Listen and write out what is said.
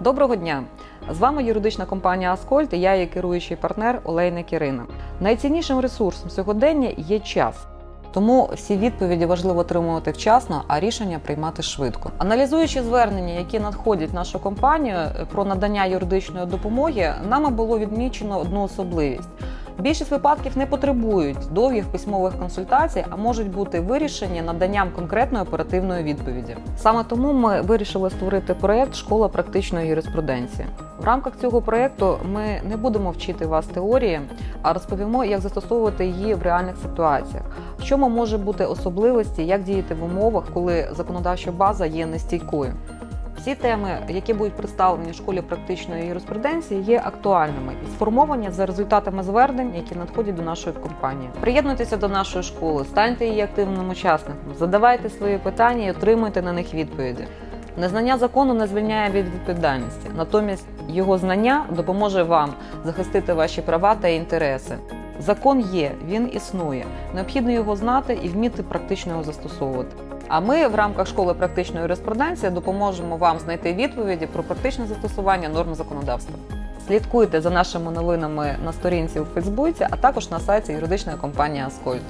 Доброго дня! З вами юридична компанія Аскольд і я її керуючий партнер Олейник Ірина. Найціннішим ресурсом сьогодення є час. Тому всі відповіді важливо отримувати вчасно, а рішення приймати швидко. Аналізуючи звернення, які надходять в нашу компанію е, про надання юридичної допомоги, нами було відмічено одну особливість. Більшість випадків не потребують довгих письмових консультацій, а можуть бути вирішені наданням конкретної оперативної відповіді. Саме тому ми вирішили створити проєкт Школа практичної юриспруденції. В рамках цього проєкту ми не будемо вчити вас теорії, а розповімо, як застосовувати її в реальних ситуаціях, в чому може бути особливості, як діяти в умовах, коли законодавча база є нестійкою. Всі теми, які будуть представлені в школі практичної юриспруденції, є актуальними і сформовані за результатами звернень, які надходять до нашої компанії. Приєднуйтеся до нашої школи, станьте її активним учасником, задавайте свої питання і отримуйте на них відповіді. Незнання закону не звільняє від відповідальності, натомість його знання допоможе вам захистити ваші права та інтереси. Закон є, він існує. Необхідно його знати і вміти практично його застосовувати. А ми в рамках школи практичної юриспруденції допоможемо вам знайти відповіді про практичне застосування норм законодавства. Слідкуйте за нашими новинами на сторінці у Фейсбуці, а також на сайті юридичної компанії Аскольд.